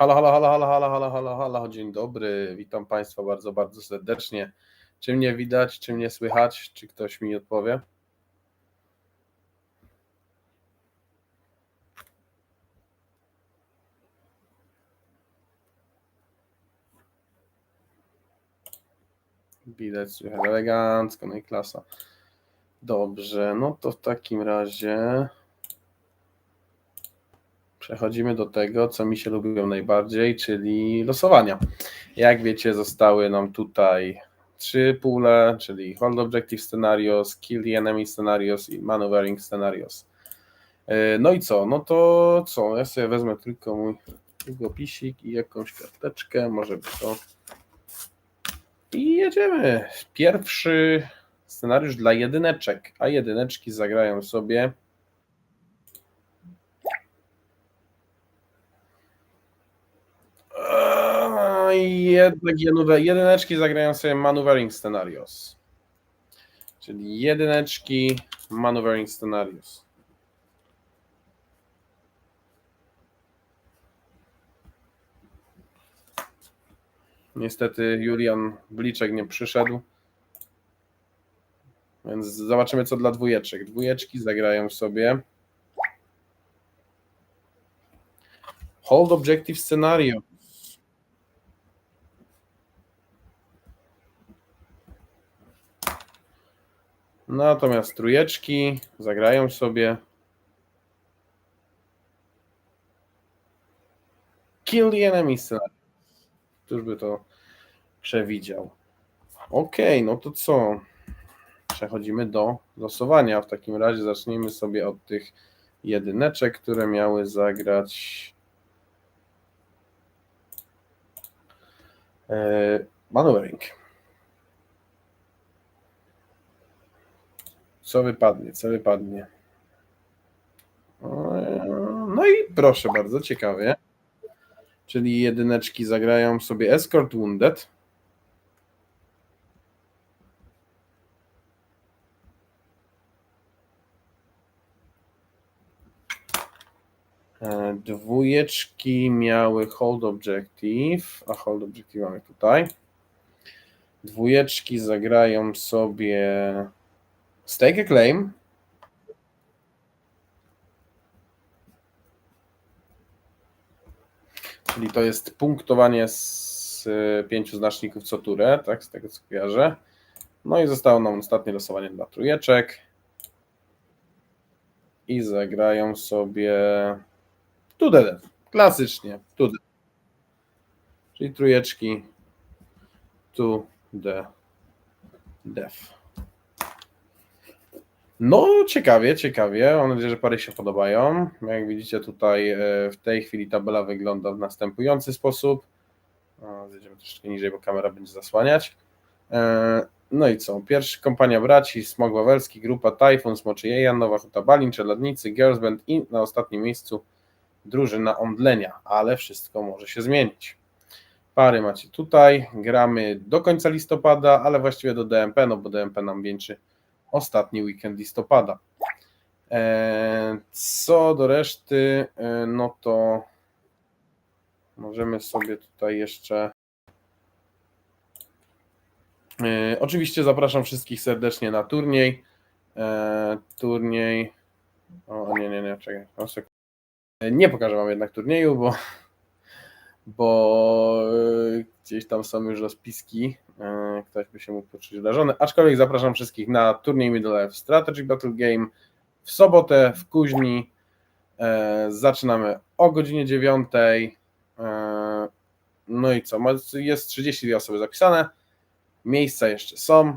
Halo, halo, halo, halo, halo, halo, halo, halo, dzień dobry, witam Państwa bardzo, bardzo serdecznie. Czy mnie widać, czy mnie słychać, czy ktoś mi odpowie? Widać, słychać elegancko, no i klasa. Dobrze, no to w takim razie przechodzimy do tego, co mi się lubią najbardziej, czyli losowania. Jak wiecie, zostały nam tutaj trzy pule, czyli Hold Objective Scenarios, Kill the Enemy Scenarios i Maneuvering Scenarios. E, No i co? No to co? Ja sobie wezmę tylko mój długopisik i jakąś karteczkę, może by to. I jedziemy. Pierwszy scenariusz dla jedyneczek, a jedyneczki zagrają sobie Eee, Jednak jedyneczki, jedyneczki zagrają sobie Maneuvering Scenarios. Czyli jedyneczki Maneuvering Scenarios. Niestety Julian Bliczek nie przyszedł. Więc zobaczymy co dla dwójeczek. Dwójeczki zagrają sobie Hold Objective Scenario. Natomiast trójeczki zagrają sobie Kill the Enemy Scenario. Któż by to przewidział? Okej, no to co? Przechodzimy do losowania. W takim razie zacznijmy sobie od tych jedyneczek, które miały zagrać e, Co wypadnie? Co wypadnie? No i proszę bardzo, ciekawie. Czyli jedyneczki zagrają sobie Escort Wounded. E, Dwójeczki miały Hold Objective, a Hold Objective mamy tutaj. Dwójeczki zagrają sobie Stake a Claim. Czyli to jest punktowanie z y, pięciu znaczników co turę, tak, z tego co kojarzę. No i zostało nam ostatnie losowanie dla trójeczek. I zagrają sobie Tudę, klasycznie, Tudę. Czyli trójeczki tu the def. No, ciekawie, ciekawie. Mam nadzieję, że pary się podobają. Jak widzicie, tutaj e, w tej chwili tabela wygląda w następujący sposób. Zjedziemy troszeczkę niżej, bo kamera będzie zasłaniać. E, No i co? Pierwszy kompania braci, Smog Wawelski, grupa Typhoon, Smoczyjeja, Nowa Huta Balin, Czeladnicy, Girls Band i na ostatnim miejscu drużyna Omdlenia, ale wszystko może się zmienić. Pary macie tutaj, gramy do końca listopada, ale właściwie do DMP, no bo DMP nam wieńczy ostatni weekend listopada. E, Co do reszty, e, no to możemy sobie tutaj jeszcze. E, Oczywiście zapraszam wszystkich serdecznie na turniej. Turniej. O nie, nie, nie, czekaj. Nie pokażę Wam jednak turnieju, bo, bo e, gdzieś tam są już rozpiski. E, Ktoś by się mógł poczuć urażony. Aczkolwiek zapraszam wszystkich na turniej Middle Earth Strategy Battle Game w sobotę w Kuźni. E, Zaczynamy o godzinie 9. E, No i co? Jest 32 osoby zapisane. Miejsca jeszcze są.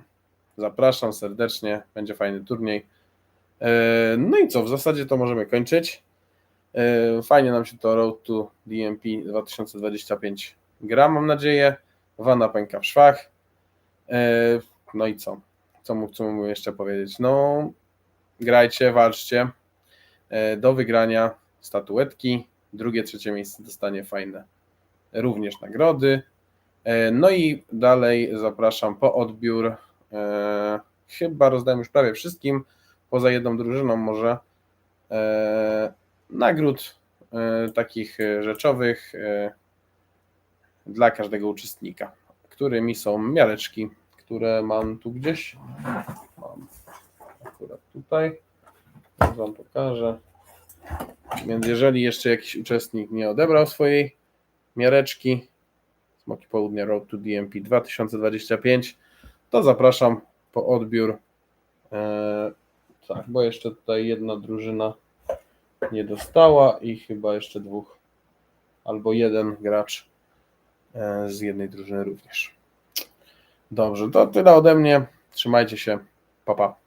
Zapraszam serdecznie. Będzie fajny turniej. No i co? W zasadzie to możemy kończyć. E, Fajnie nam się to Road to DMP 2025 gra, mam nadzieję. Wana pęka w szwach. E, No i co? Co mu jeszcze powiedzieć? No, grajcie, walczcie. E, Do wygrania statuetki. Drugie, trzecie miejsce dostanie fajne również nagrody. No i dalej zapraszam po odbiór. Chyba rozdałem już prawie wszystkim, poza jedną drużyną może. Nagród e, takich e, rzeczowych. e, dla każdego uczestnika, którymi są miareczki, które mam tu gdzieś. Mam akurat tutaj. Wam pokażę. Więc jeżeli jeszcze jakiś uczestnik nie odebrał swojej miareczki Smoki Południa Road to DMP 2025, to zapraszam po odbiór. Tak, bo jeszcze tutaj jedna drużyna nie dostała i chyba jeszcze dwóch albo jeden gracz e, z jednej drużyny również. Dobrze, to tyle ode mnie. Trzymajcie się. Pa, pa.